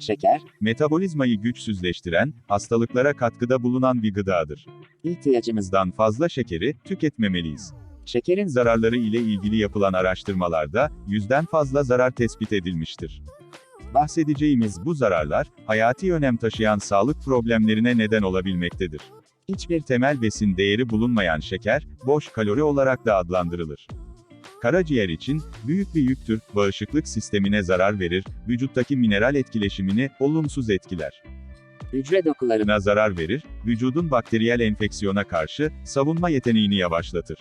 Şeker, Metabolizmayı güçsüzleştiren, hastalıklara katkıda bulunan bir gıdadır. ihtiyacımızdan fazla şekeri tüketmemeliyiz. şekerin Zararları ile ilgili yapılan araştırmalarda, yüzden fazla zarar tespit edilmiştir. Bahsedeceğimiz bu zararlar, hayati önem taşıyan sağlık problemlerine neden olabilmektedir. Hiçbir temel besin değeri bulunmayan şeker, boş kalori olarak da adlandırılır. Karaciğer için, büyük bir yüktür, bağışıklık sistemine zarar verir, vücuttaki mineral etkileşimini, olumsuz etkiler. hücre dokularına Na zarar verir, vücudun bakteriyel enfeksiyona karşı, savunma yeteneğini yavaşlatır.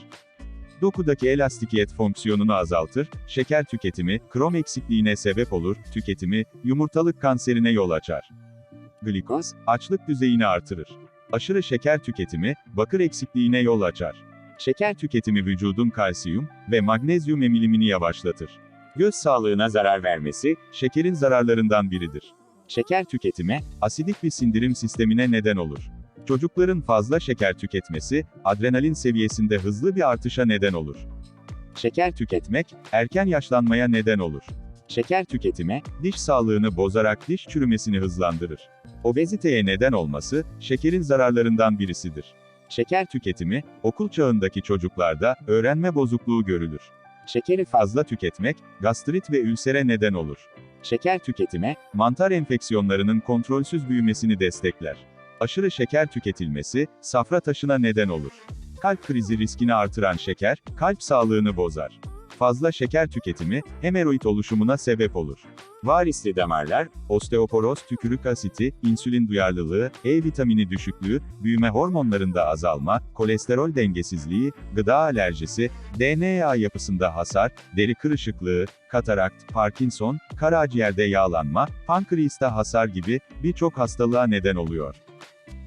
Dokudaki elastikiyet fonksiyonunu azaltır, şeker tüketimi, krom eksikliğine sebep olur, tüketimi, yumurtalık kanserine yol açar. Glikoz, açlık düzeyini artırır. Aşırı şeker tüketimi, bakır eksikliğine yol açar. Şeker tüketimi vücudun kalsiyum ve magnezyum emilimini yavaşlatır. Göz sağlığına zarar vermesi, şekerin zararlarından biridir. Şeker tüketimi, asidik bir sindirim sistemine neden olur. Çocukların fazla şeker tüketmesi, adrenalin seviyesinde hızlı bir artışa neden olur. Şeker tüketmek, erken yaşlanmaya neden olur. Şeker tüketimi, diş sağlığını bozarak diş çürümesini hızlandırır. Obeziteye neden olması, şekerin zararlarından birisidir. Şeker tüketimi, okul çağındaki çocuklarda, öğrenme bozukluğu görülür. Şekeri fazla tüketmek, gastrit ve ülsere neden olur. Şeker tüketimi, mantar enfeksiyonlarının kontrolsüz büyümesini destekler. Aşırı şeker tüketilmesi, safra taşına neden olur. Kalp krizi riskini artıran şeker, kalp sağlığını bozar. Fazla şeker tüketimi, hemoroid oluşumuna sebep olur. Varisli damarlar, osteoporoz, tükürük asiti, insülin duyarlılığı, E vitamini düşüklüğü, büyüme hormonlarında azalma, kolesterol dengesizliği, gıda alerjisi, DNA yapısında hasar, deri kırışıklığı, katarakt, Parkinson, karaciğerde yağlanma, pankreasta hasar gibi birçok hastalığa neden oluyor.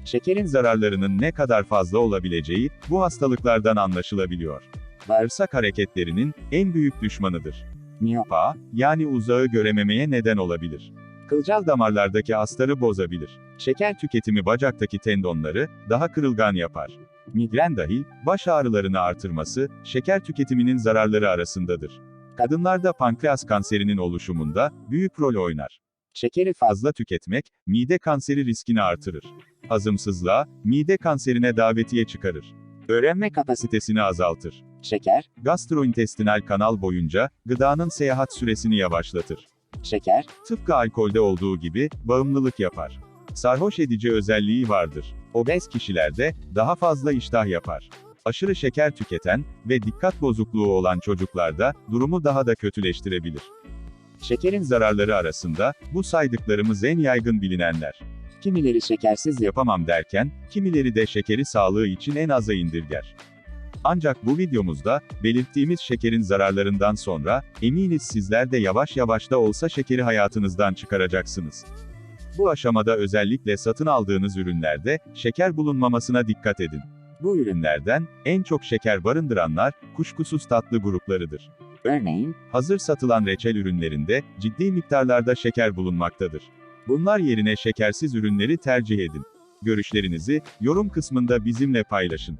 Şekerin zararlarının ne kadar fazla olabileceği, bu hastalıklardan anlaşılabiliyor. Bağırsak hareketlerinin en büyük düşmanıdır. Miyopa, yani uzağı görememeye neden olabilir. Kılcal damarlardaki astarı bozabilir. Şeker tüketimi bacaktaki tendonları daha kırılgan yapar. Migren dahil, baş ağrılarını artırması, şeker tüketiminin zararları arasındadır. Kadınlarda pankreas kanserinin oluşumunda büyük rol oynar. Şekeri fazla tüketmek, mide kanseri riskini artırır. Hazımsızlığa, mide kanserine davetiye çıkarır. Öğrenme kapasitesini azaltır. Şeker, Gastrointestinal kanal boyunca, gıdanın seyahat süresini yavaşlatır. şeker, Tıpkı alkolde olduğu gibi, bağımlılık yapar. Sarhoş edici özelliği vardır. Obez kişilerde, daha fazla iştah yapar. Aşırı şeker tüketen ve dikkat bozukluğu olan çocuklarda, durumu daha da kötüleştirebilir. Şekerin zararları arasında, bu saydıklarımız en yaygın bilinenler. kimileri şekersiz yap. Yapamam derken, kimileri de şekeri sağlığı için en aza indirger. Ancak bu videomuzda, belirttiğimiz şekerin zararlarından sonra, eminiz sizler de yavaş yavaş da olsa şekeri hayatınızdan çıkaracaksınız. Bu aşamada özellikle satın aldığınız ürünlerde, şeker bulunmamasına dikkat edin. Bu ürünlerden, en çok şeker barındıranlar, kuşkusuz tatlı gruplarıdır. Örneğin, Hazır satılan reçel ürünlerinde, ciddi miktarlarda şeker bulunmaktadır. Bunlar yerine şekersiz ürünleri tercih edin. Görüşlerinizi, yorum kısmında bizimle paylaşın.